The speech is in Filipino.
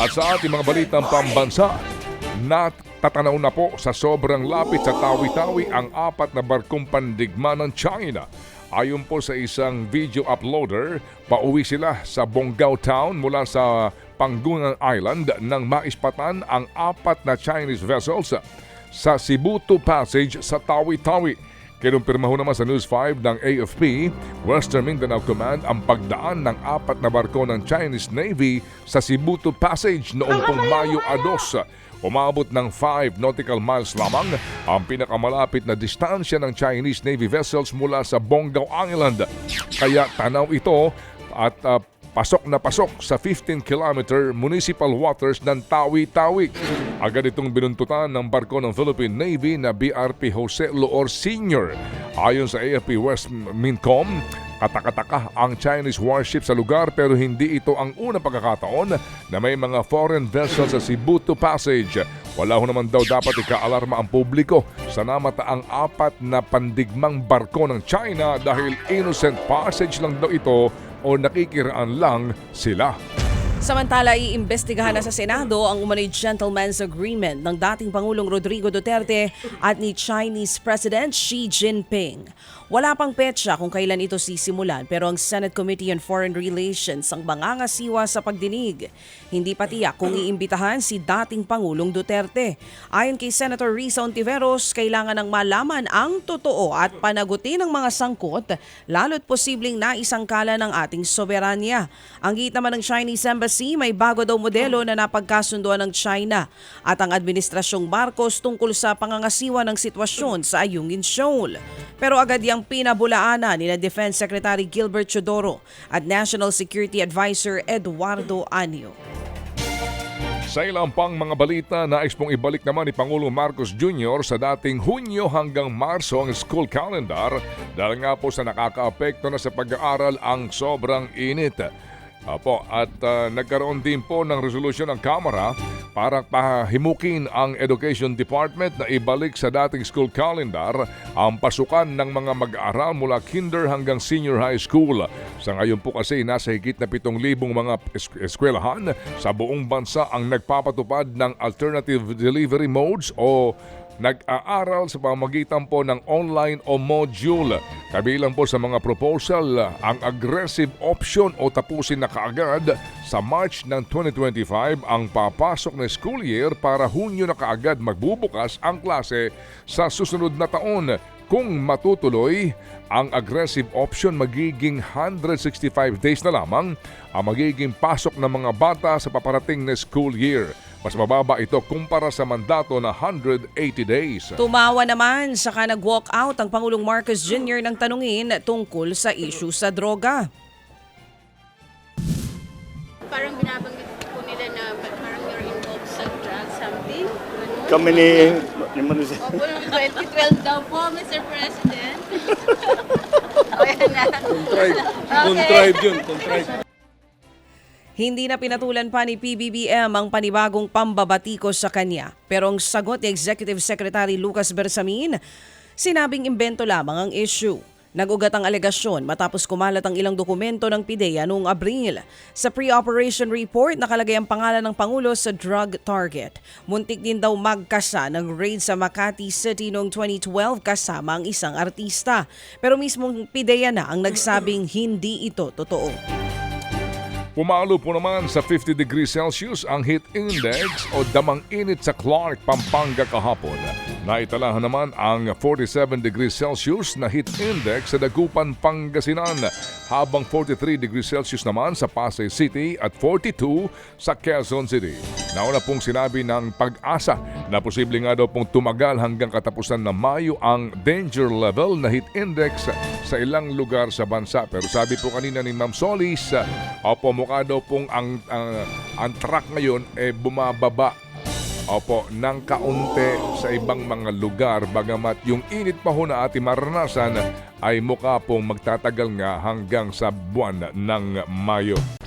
At sa ating mga balitang pambansa, natatanaw na po sa sobrang lapit sa Tawi-Tawi ang apat na barkong pandigma ng China. Ayon po sa isang video uploader, pauwi sila sa Bonggao Town mula sa Panggungan Island nang maispatan ang apat na Chinese vessels sa Sibuto Passage sa Tawi-Tawi. Kinumpirma ho naman sa News 5 ng AFP, Western Mindanao Command ang pagdaan ng apat na barko ng Chinese Navy sa Sibuto Passage noong pong Mayo a 2. Umabot ng 5 nautical miles lamang ang pinakamalapit na distansya ng Chinese Navy vessels mula sa Bonggao Island. Kaya tanaw ito at ah, pasok na pasok sa 15-kilometer municipal waters ng Tawi-Tawi. Agad itong binuntutan ng barko ng Philippine Navy na BRP Jose Loor Sr. Ayon sa AFP West Mincom, katakataka ang Chinese warship sa lugar pero hindi ito ang unang pagkakataon na may mga foreign vessels sa Sibuto Passage. Wala ho naman daw dapat ikaalarma ang publiko sa namataang apat na pandigmang barko ng China dahil innocent passage lang daw ito o nakikiraan lang sila. Samantala, iimbestigahan na sa Senado ang umanay gentleman's agreement ng dating Pangulong Rodrigo Duterte at ni Chinese President Xi Jinping. Wala pang petsa kung kailan ito sisimulan pero ang Senate Committee on Foreign Relations ang mangangasiwa sa pagdinig. Hindi pa tiyak kung iimbitahan si dating Pangulong Duterte. Ayon kay Senator Risa Ontiveros, kailangan ng malaman ang totoo at panagutin ng mga sangkot lalo't posibleng naisangkala ng ating soberanya. Ang git naman ng Chinese Embassy, may bago daw modelo na napagkasunduan ng China at ang Administrasyong Marcos tungkol sa pangangasiwa ng sitwasyon sa Ayungin Shoal. Pero agad yang pinabulaanan ni na Defense Secretary Gilbert Chodoro at National Security Advisor Eduardo Anio. Sa ilang pang mga balita, nais pong ibalik naman ni Pangulong Marcos Jr. sa dating Hunyo hanggang Marso ang school calendar dahil nga po sa nakakaapekto na sa pag-aaral ang sobrang init. Apo, at ah, nagkaroon din po ng resolusyon ng Kamara para pahimukin ang Education Department na ibalik sa dating school calendar ang pasukan ng mga mag-aaral mula kinder hanggang senior high school. Sa ngayon po kasi nasa higit na 7,000 mga es- eskwelahan sa buong bansa ang nagpapatupad ng alternative delivery modes o nag-aaral sa pamagitan po ng online o module. Kabilang po sa mga proposal ang aggressive option o tapusin na kaagad sa March ng 2025 ang papasok na school year para Hunyo na kaagad magbubukas ang klase sa susunod na taon. Kung matutuloy, ang aggressive option magiging 165 days na lamang ang magiging pasok ng mga bata sa paparating na school year. Mas mababa ito kumpara sa mandato na 180 days. Tumawa naman saka nag-walk out ang Pangulong Marcos Jr. ng tanungin tungkol sa issue sa droga. Parang binabanggit po nila na parang you're involved sa drug something. Ganun. Kami ni, Opo, noong 2012 daw po, Mr. President. o yan na. Contrived. Okay. Contrived yun. Contrived. Hindi na pinatulan pa ni PBBM ang panibagong pambabatikos sa kanya. Pero ang sagot ni Executive Secretary Lucas Bersamin, sinabing imbento lamang ang issue. Nagugat ang alegasyon matapos kumalat ang ilang dokumento ng PIDEA noong Abril. Sa pre-operation report, nakalagay ang pangalan ng Pangulo sa drug target. Muntik din daw magkasa ng raid sa Makati City noong 2012 kasama ang isang artista. Pero mismong PIDEA na ang nagsabing hindi ito totoo. Pumalo po naman sa 50 degrees Celsius ang heat index o damang init sa Clark, Pampanga kahapon. Naitalahan naman ang 47 degrees Celsius na heat index sa Dagupan, Pangasinan, habang 43 degrees Celsius naman sa Pasay City at 42 sa Quezon City. Nauna pong sinabi ng pag-asa na posible nga daw pong tumagal hanggang katapusan ng Mayo ang danger level na heat index sa ilang lugar sa bansa. Pero sabi po kanina ni Ma'am Solis, opo mukha daw pong ang, ang, ang track ngayon eh bumababa Opo, ng kaunti sa ibang mga lugar bagamat yung init pa ho na ating maranasan ay mukha pong magtatagal nga hanggang sa buwan ng Mayo.